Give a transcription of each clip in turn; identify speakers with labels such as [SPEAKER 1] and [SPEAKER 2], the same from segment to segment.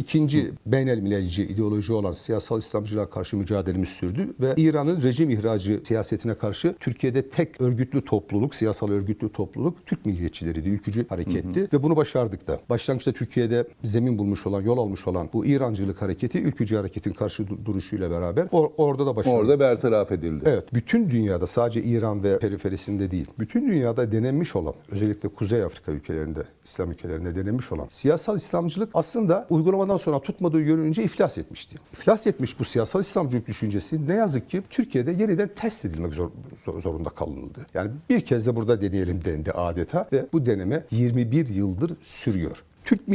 [SPEAKER 1] İkinci beynel milliyetçi ideoloji olan siyasal İslamcılığa karşı mücadelemiz sürdü ve İran'ın rejim ihracı siyasetine karşı Türkiye'de tek örgütlü topluluk, siyasal örgütlü topluluk Türk milliyetçileriydi, ülkücü hareketti ve bunu başardık da. Başlangıçta Türkiye'de zemin bulmuş olan, yol almış olan bu İrancılık hareketi ülkücü hareketin karşı du- duruşuyla beraber or- orada da başardık.
[SPEAKER 2] Orada bertaraf edildi.
[SPEAKER 1] Evet, bütün dünyada sadece İran ve periferisinde değil, bütün dünyada denenmiş olan, özellikle Kuzey Afrika ülkelerinde, İslam ülkelerinde denenmiş olan siyasal İslamcılık aslında uygulamadan sonra tutmadığı görününce iflas etmişti. İflas etmiş bu siyasal İslamcılık düşüncesi ne yazık ki Türkiye'de yeniden test edilmek zor- zor- zorunda kalındı. Yani bir kez de burada deneyelim dendi adeta ve bu deneme 21 yıldır sürüyor. Türk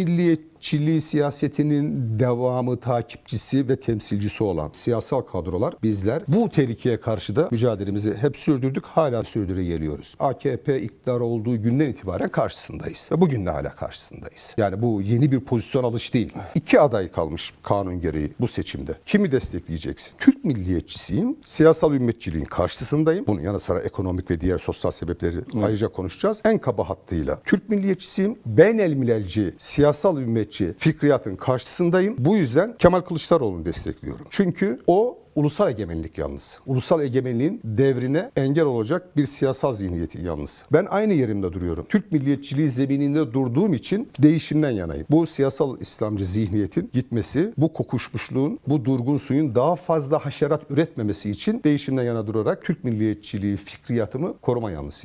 [SPEAKER 1] milliyetçiliği siyasetinin devamı, takipçisi ve temsilcisi olan siyasal kadrolar bizler bu tehlikeye karşı da mücadelemizi hep sürdürdük. Hala sürdüre geliyoruz. AKP iktidar olduğu günden itibaren karşısındayız. Ve bugün de hala karşısındayız. Yani bu yeni bir pozisyon alış değil. İki aday kalmış kanun gereği bu seçimde. Kimi destekleyeceksin? Türk milliyetçisiyim. Siyasal ümmetçiliğin karşısındayım. Bunun yanı sıra ekonomik ve diğer sosyal sebepleri ayrıca konuşacağız. En kaba hattıyla Türk milliyetçisiyim. Ben el milelci, siyasal ümmetçi fikriyatın karşısındayım. Bu yüzden Kemal Kılıçdaroğlu'nu destekliyorum. Çünkü o ulusal egemenlik yalnız. Ulusal egemenliğin devrine engel olacak bir siyasal zihniyeti yalnız. Ben aynı yerimde duruyorum. Türk milliyetçiliği zemininde durduğum için değişimden yanayım. Bu siyasal İslamcı zihniyetin gitmesi, bu kokuşmuşluğun, bu durgun suyun daha fazla haşerat üretmemesi için değişimden yana durarak Türk milliyetçiliği fikriyatımı koruma yanlısıyım.